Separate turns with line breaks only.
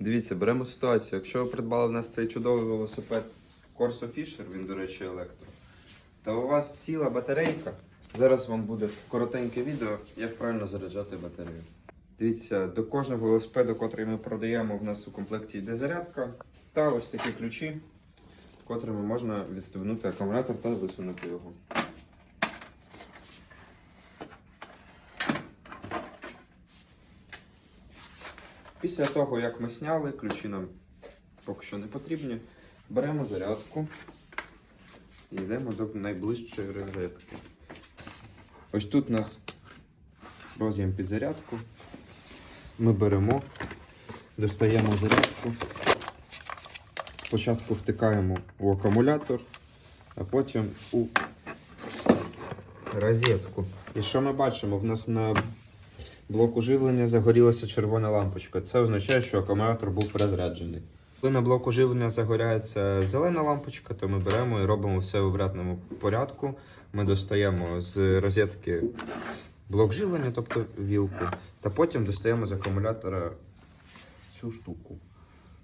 Дивіться, беремо ситуацію. Якщо ви придбали в нас цей чудовий велосипед Corso Fisher, він, до речі, електро, та у вас сіла батарейка. Зараз вам буде коротеньке відео, як правильно заряджати батарею. Дивіться, до кожного велосипеду, котрий ми продаємо, в нас у комплекті йде зарядка та ось такі ключі, котрими можна відстебнути акумулятор та висунути його. Після того, як ми сняли, ключі нам поки що не потрібні, беремо зарядку і йдемо до найближчої розетки. Ось тут у нас роз'єм під зарядку. Ми беремо, достаємо зарядку. Спочатку втикаємо у акумулятор, а потім у розетку. І що ми бачимо? В нас на блоку живлення загорілася червона лампочка. Це означає, що акумулятор був перезаряджений. Коли на блоку живлення загоряється зелена лампочка, то ми беремо і робимо все у врядному порядку. Ми достаємо з розетки блок живлення, тобто вілку, та потім достаємо з акумулятора цю штуку.